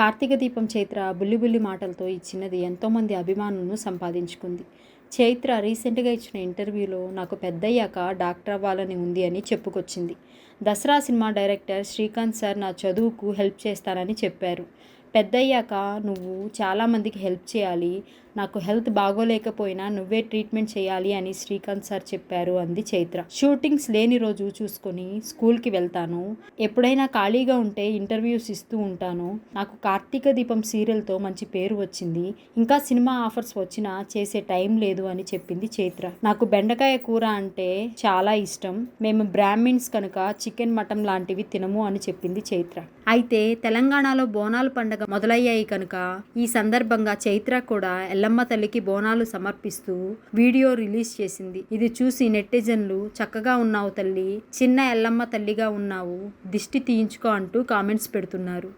కార్తీక దీపం చైత్ర బుల్లి బుల్లి మాటలతో ఈ చిన్నది ఎంతోమంది అభిమానులను సంపాదించుకుంది. చైత్ర రీసెంట్గా ఇచ్చిన ఇంటర్వ్యూలో నాకు పెద్దయ్యాక డాక్టర్ అవ్వాలని ఉంది అని చెప్పుకొచ్చింది. Dasara cinema director Srikanth sir నా చదువుకు హెల్ప్ చేస్తానని చెప్పారు. పెద్దయ్యాక నువ్వు చాలామందికి హెల్ప్ చేయాలి నాకు హెల్త్ బాగోలేకపోయినా నువ్వే ట్రీట్మెంట్ చేయాలి అని శ్రీకాంత్ సార్ చెప్పారు అంది చైత్ర. షూటింగ్స్ లేని రోజు చూసుకొని స్కూల్కి వెళ్తాను. ఎప్పుడైనా ఖాళీగా ఉంటే ఇంటర్వ్యూస్ ఇస్తూ ఉంటాను. నాకు కార్తీక దీపం సీరియల్తో మంచి పేరు వచ్చింది. ఇంకా సినిమా ఆఫర్స్ వచ్చినా చేసే టైం లేదు అని చెప్పింది చైత్ర. నాకు బెండకాయ కూర అంటే చాలా ఇష్టం. మేము బ్రాహ్మిన్స్ కనుక చికెన్ మటన్ లాంటివి తినము అని చెప్పింది చైత్ర. అయితే తెలంగాణలో బోనాలు పండగ మొదలయ్యాయి కనుక ఈ సందర్భంగా చైత్ర కూడా ఎల్లమ్మ తల్లికి బోనాలు సమర్పిస్తూ వీడియో రిలీజ్ చేసింది. ఇది చూసి నెటిజన్లు చక్కగా ఉన్నావు తల్లి చిన్న ఎల్లమ్మ తల్లిగా ఉన్నావు దిష్టి తీయించుకో అంటూ కామెంట్స్ పెడుతున్నారు.